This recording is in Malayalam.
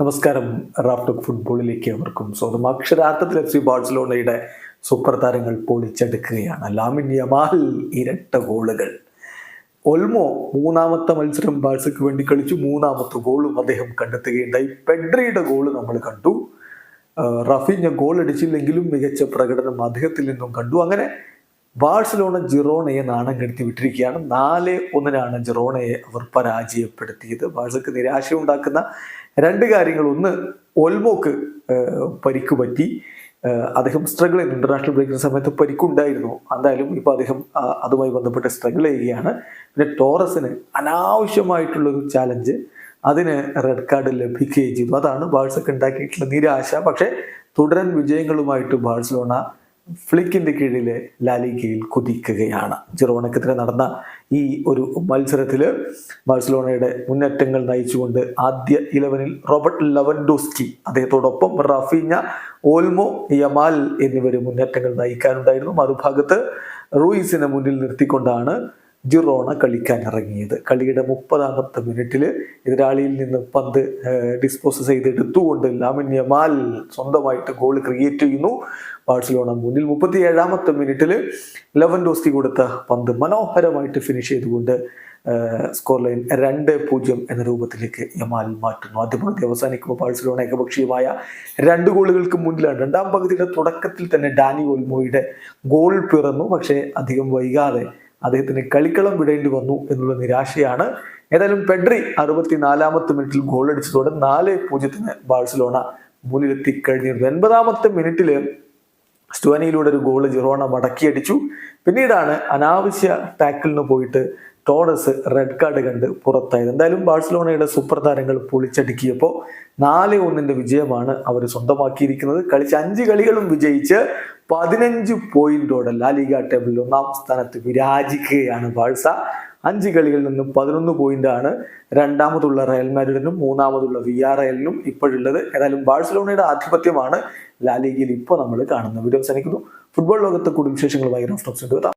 നമസ്കാരം. റാഫ്റ്റോക്ക് ഫുട്ബോളിലേക്ക് അവർക്കും സ്വന്തം അക്ഷരാർത്ഥത്തിൽ എഫ് സി ബാഴ്സലോണയുടെ സൂപ്പർ താരങ്ങൾ പൊളിച്ചെടുക്കുകയാണ്. ലാമിൻ യമാൽ ഇരട്ട ഗോളുകൾ. ഒൽമോ മൂന്നാമത്തെ മത്സരം ബാഴ്സയ്ക്ക് വേണ്ടി കളിച്ചു. മൂന്നാമത്തെ ഗോളും അദ്ദേഹം കണ്ടെത്തുകയുണ്ടായി. പെഡ്രിയുടെ ഗോൾ നമ്മൾ കണ്ടു. റഫീഞ്ഞ ഗോൾ അടിച്ചില്ലെങ്കിലും മികച്ച പ്രകടനം അദ്ദേഹത്തിൽ നിന്നും കണ്ടു. അങ്ങനെ ബാഴ്സലോണ ജിറോണയെ നാണം കെടുത്തി വിട്ടിരിക്കുകയാണ്. നാല് ഒന്നിനാണ് ജിറോണയെ അവർ പരാജയപ്പെടുത്തിയത്. ബാഴ്സക്ക് നിരാശയുണ്ടാക്കുന്ന രണ്ട് കാര്യങ്ങൾ. ഒന്ന് ഒൽമോക്ക് പരിക്ക് പറ്റി. അദ്ദേഹം സ്ട്രഗിൾ ചെയ്യുന്നു. ഇന്റർനാഷണൽ ബ്രേക്കിന് സമയത്ത് പരിക്കുണ്ടായിരുന്നു. എന്തായാലും ഇപ്പൊ അദ്ദേഹം അതുമായി ബന്ധപ്പെട്ട് സ്ട്രഗിൾ ചെയ്യുകയാണ്. പിന്നെ ടോറസിന് അനാവശ്യമായിട്ടുള്ളൊരു ചാലഞ്ച് അതിന് റെഡ് കാർഡ് ലഭിക്കുകയും ചെയ്തു. അതാണ് ബാഴ്സക്ക് ഉണ്ടാക്കിയിട്ടുള്ള നിരാശ. പക്ഷേ തുടരൻ വിജയങ്ങളുമായിട്ട് ബാഴ്സലോണ ഫ്ലിക്കിന്റെ കീഴിലെ ലാലിഗയിൽ കുതിക്കുകയാണ്. ജിറോണക്കെതിരെ നടന്ന ഈ ഒരു മത്സരത്തിൽ ബാഴ്സലോണയുടെ മുന്നേറ്റങ്ങൾ നയിച്ചുകൊണ്ട് ആദ്യ ഇലവനിൽ റോബർട്ട് ലവൻഡോസ്കി അദ്ദേഹത്തോടൊപ്പം റഫീഞ്ഞ ഓൽമോ യമാൽ എന്നിവർ മുന്നേറ്റങ്ങൾ നയിക്കാനുണ്ടായിരുന്നു. മറുഭാഗത്ത് റൂയിസിനെ മുന്നിൽ നിർത്തിക്കൊണ്ടാണ് ജിറോണ കളിക്കാൻ ഇറങ്ങിയത്. കളിയുടെ മുപ്പതാമത്തെ മിനിറ്റിൽ എതിരാളിയിൽ നിന്ന് പന്ത് ഡിസ്പോസ് ചെയ്തെടുത്തുകൊണ്ട് ലാമിൻ യമാൽ സ്വന്തമായിട്ട് ഗോൾ ക്രിയേറ്റ് ചെയ്യുന്നു. ബാഴ്സലോണ മുന്നിൽ മുപ്പത്തി ഏഴാമത്തെ മിനിറ്റിൽ ലെവൻ ഡോസ്റ്റി കൊടുത്ത പന്ത് മനോഹരമായിട്ട് ഫിനിഷ് ചെയ്തുകൊണ്ട് സ്കോർ ലൈൻ രണ്ട് പൂജ്യം എന്ന രൂപത്തിലേക്ക് യമാൽ മാറ്റുന്നു. ആദ്യ പകുതി അവസാനിക്കുമ്പോൾ ബാഴ്സലോണ ഏകപക്ഷീയമായ രണ്ട് ഗോളുകൾക്ക് മുന്നിലാണ്. രണ്ടാം പകുതിയുടെ തുടക്കത്തിൽ തന്നെ ഡാനി ഒൽമോയുടെ ഗോൾ പിറന്നു. പക്ഷേ അധികം വൈകാതെ അദ്ദേഹത്തിന് കളിക്കളം വിടേണ്ടി വന്നു എന്നുള്ള നിരാശയാണ്. ഏതായാലും പെഡ്രി അറുപത്തിനാലാമത്തെ മിനിറ്റിൽ ഗോൾ അടിച്ചതോടെ നാല് പൂജ്യത്തിന് ബാഴ്സലോണ മുന്നിലെത്തി കഴിഞ്ഞിരുന്നു. എൺപതാമത്തെ മിനിറ്റിൽ സ്റ്റുവനിയിലൂടെ ഒരു ഗോൾ ജിറോണ മടക്കിയടിച്ചു പിന്നീടാണ് അനാവശ്യ ടാക്കിളിന് പോയിട്ട് ടോറസ് റെഡ് കാർഡ് കണ്ട് പുറത്തായത്. എന്തായാലും ബാഴ്സലോണയുടെ സൂപ്പർ താരങ്ങൾ പൊളിച്ചടുക്കിയപ്പോൾ നാല് ഒന്നിന്റെ വിജയമാണ് അവർ സ്വന്തമാക്കിയിരിക്കുന്നത്. കളിച്ച് അഞ്ച് കളികളും വിജയിച്ച് പതിനഞ്ച് പോയിന്റോടെ ലാലിഗ ടേബിളിൽ ഒന്നാം സ്ഥാനത്ത് വിരാജിക്കുകയാണ് ബാഴ്സ. അഞ്ച് കളികളിൽ നിന്നും പതിനൊന്ന് പോയിന്റാണ് രണ്ടാമതുള്ള റയൽ മാഡ്രിഡിനും മൂന്നാമതുള്ള വി ആർ എല്ലിനും ഇപ്പോഴുള്ളത്. ഏതായാലും ബാഴ്സലോണയുടെ ആധിപത്യമാണ് ലാലിഗയിൽ ഇപ്പോൾ നമ്മൾ കാണുന്നത് വീഡിയോ അവസാനിക്കുന്നു. ഫുട്ബോൾ ലോകത്തെ കൂടുതൽ വിശേഷങ്ങളുമായി റഫ്റ്റോക്സ്